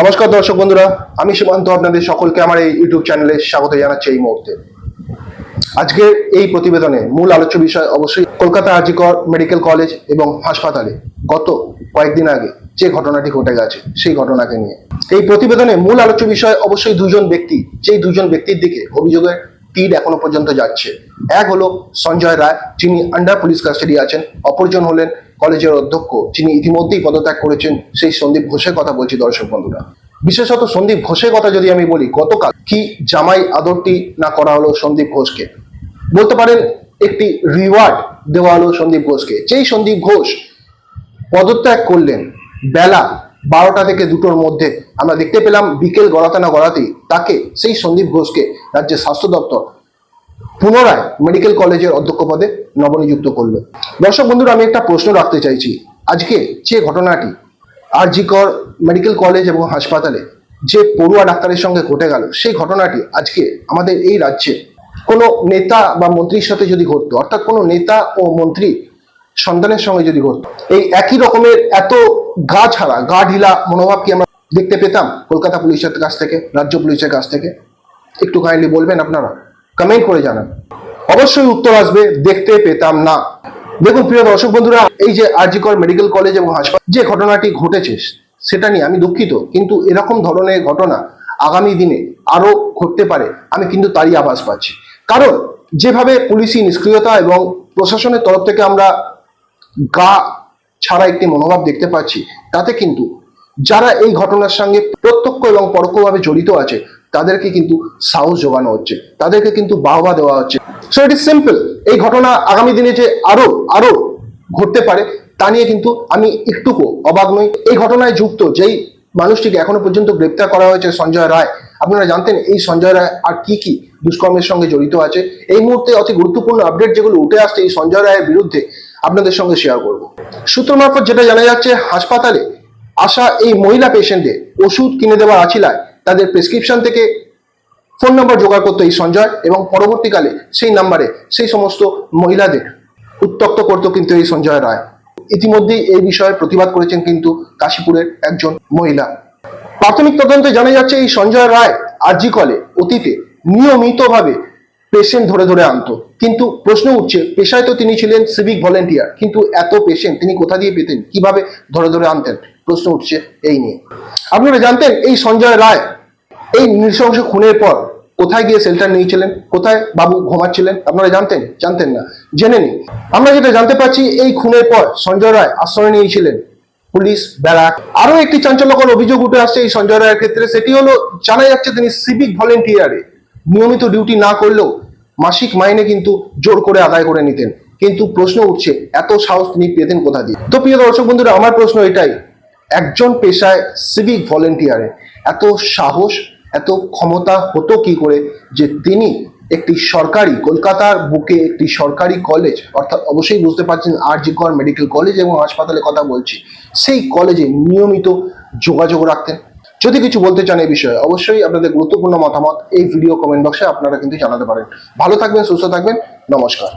নমস্কার দর্শক বন্ধুরা, আমি সীমান্ত, আপনাদের সকলকে আমার এই ইউটিউব চ্যানেলে স্বাগত জানাচ্ছি এই মুহূর্তে। আজকে এই প্রতিবেদনে মূল আলোচ্য বিষয় অবশ্যই কলকাতা আজিকর মেডিকেল কলেজ এবং হাসপাতালে গত কয়েকদিন আগে যে ঘটনাটি ঘটে গেছে, সেই ঘটনাকে নিয়ে। এই প্রতিবেদনে মূল আলোচ্য বিষয় অবশ্যই দুজন ব্যক্তি, যেই দুজন ব্যক্তির দিকে অভিযোগের তীর এখনও পর্যন্ত যাচ্ছে। এক হলো সঞ্জয় রায়, যিনি আন্ডার পুলিশ কাস্টাডি আছেন। অপরজন হলেন কলেজের অধ্যক্ষ, যিনি ইতিমধ্যেই পদত্যাগ করেছেন সেই সন্দীপ ঘোষের কথা বলছি দর্শক বন্ধুরা। বিশেষত সন্দীপ ঘোষের কথা যদি আমি বলি, গতকাল কি জামাই আদরটি না করা হলো সন্দীপ ঘোষকে? বলতে পারেন একটি রিওয়ার্ড দেওয়া হলো সন্দীপ ঘোষকে। যেই সন্দীপ ঘোষ পদত্যাগ করলেন, বেলা বারোটা থেকে দুটোর মধ্যে আমরা দেখতে পেলাম বিকেল গড়াতে না গড়াতেই তাকে সেই সন্দীপ ঘোষকে রাজ্যের স্বাস্থ্য দপ্তর পুনরায় মেডিকেল কলেজের অধ্যক্ষ পদে নবনিযুক্ত করল। দর্শক বন্ধুরা, আমি একটা প্রশ্ন রাখতে চাইছি। আজকে যে ঘটনাটি আরজিকর মেডিকেল কলেজ এবং হাসপাতালে যে পড়ুয়া ডাক্তারের সঙ্গে ঘটে গেল, সেই ঘটনাটি আজকে আমাদের এই রাজ্যে কোনো নেতা বা মন্ত্রীর সাথে যদি ঘটতো, অর্থাৎ কোনো নেতা ও মন্ত্রী সন্তানের সঙ্গে যদি ঘটতো। এই একই রকমের এত গা ছাড়া, গা ঢিলা মনোভাব কি আমরা দেখতে পেতাম কলকাতা পুলিশের কাছ থেকে, রাজ্য পুলিশের কাছ থেকে? একটু কাইন্ডলি বলবেন আপনারা? কমেন্ট করে জানান। অবশ্যই উত্তর আসবে, দেখতে পেতাম না। দেখুন, প্রিয় দর্শক বন্ধুরা, এই যে আরজিকর মেডিকেল কলেজ এবং হাসপাতাল, যে ঘটনাটি ঘটেছে, সেটা নিয়ে আমি দুঃখিত, কিন্তু এরকম ধরনের ঘটনা আগামী দিনে আরও ঘটতে পারে, আমি কিন্তু তারই আভাস পাচ্ছি। কারণ, যেভাবে পুলিশি নিষ্ক্রিয়তা এবং প্রশাসনের তরফ থেকে আমরা গা ছাড়া একটি মনোভাব দেখতে পাচ্ছি। তাতে কিন্তু যারা এই ঘটনার সঙ্গে প্রত্যক্ষ এবং পরোক্ষভাবে জড়িত আছে, তাদেরকে কিন্তু সাহস যোগানো হচ্ছে। তাদেরকে কিন্তু বাহবা দেওয়া হচ্ছে। সো ইট ইজ সিম্পল এই ঘটনা আগামী দিনে যে আরও আরও ঘটতে পারে, তা নিয়ে কিন্তু আমি একটুকু অবাক নই। এই ঘটনায় যুক্ত যেই মানুষটিকে এখনও পর্যন্ত গ্রেপ্তার করা হয়েছে সঞ্জয় রায়, আপনারা জানতেন এই সঞ্জয় রায় আর কি কি দুষ্কর্মের সঙ্গে জড়িত আছে। এই মুহূর্তে অতি গুরুত্বপূর্ণ আপডেট যেগুলো উঠে আসছে এই সঞ্জয় রায়ের বিরুদ্ধে আপনাদের সঙ্গে শেয়ার করব। সূত্র মারফত যেটা জানা যাচ্ছে, হাসপাতালে আসা এই মহিলা পেশেন্টদের ওষুধ কিনে দেওয়ার আছিলায় তাদের প্রেসক্রিপশন থেকে ফোন নাম্বার জোগাড় করতো এই সঞ্জয় এবং পরবর্তীকালে সেই নাম্বারে সেই সমস্ত মহিলাদের উত্তক্ত করতো কিন্তু এই সঞ্জয় রায়। ইতিমধ্যেই এই বিষয়ে প্রতিবাদ করেছেন কিন্তু কাশীপুরের একজন মহিলা। প্রাথমিক তদন্তে জানা যাচ্ছে, এই সঞ্জয় রায় আরজি কলে অতীতে নিয়মিতভাবে পেশেন্ট ধরে ধরে আনতো। কিন্তু প্রশ্ন উঠছে, পেশায় তো তিনি ছিলেন সিভিক ভলেন্টিয়ার কিন্তু এত পেশেন্ট তিনি কোথা দিয়ে পেতেন? কীভাবে ধরে ধরে আনতেন? প্রশ্ন উঠছে এই নিয়ে। আপনারা জানতেন, এই সঞ্জয় রায়, এই নৃশংস খুনের পর কোথায় গিয়ে শেল্টার নিয়েছিলেন? কোথায় বাবু ঘুমাচ্ছিলেন? আপনারা জানতেন? জানতেন না। জেনে নিন। আমরা যেটা জানতে পারছি, এই খুনের পর সঞ্জয় রায় আশ্রয় নিয়েছিলেন পুলিশ, ব্যারাক। আরও একটি চাঞ্চল্যকর অভিযোগ উঠে আসছে এই সঞ্জয় রায়ের ক্ষেত্রে, সেটি হলো, জানা যাচ্ছে তিনি সিভিক ভলেন্টিয়ারে নিয়মিত ডিউটি না করলেও মাসিক মাইনে কিন্তু জোর করে আদায় করে নিতেন। কিন্তু প্রশ্ন উঠছে, এত সাহস তিনি পেতেন কোথা দিয়ে? তো প্রিয় দর্শক বন্ধুরা, আমার প্রশ্ন এটাই, একজন পেশায় সিভিক ভলেন্টিয়ারে এত সাহস, এত ক্ষমতা হতো কি করে যে তিনি একটি সরকারি, কলকাতার বুকে একটি সরকারি কলেজ অর্থাৎ অবশ্যই বুঝতে পারছেন আর জি কর মেডিকেল কলেজ এবং হাসপাতালে কথা বলছি, সেই কলেজে নিয়মিত যোগাযোগ রাখতেন। যদি কিছু বলতে চান এই বিষয়ে, অবশ্যই আপনাদের গুরুত্বপূর্ণ মতামত এই ভিডিও কমেন্ট বক্সে আপনারা কিন্তু জানাতে পারেন। ভালো থাকবেন, সুস্থ থাকবেন, নমস্কার।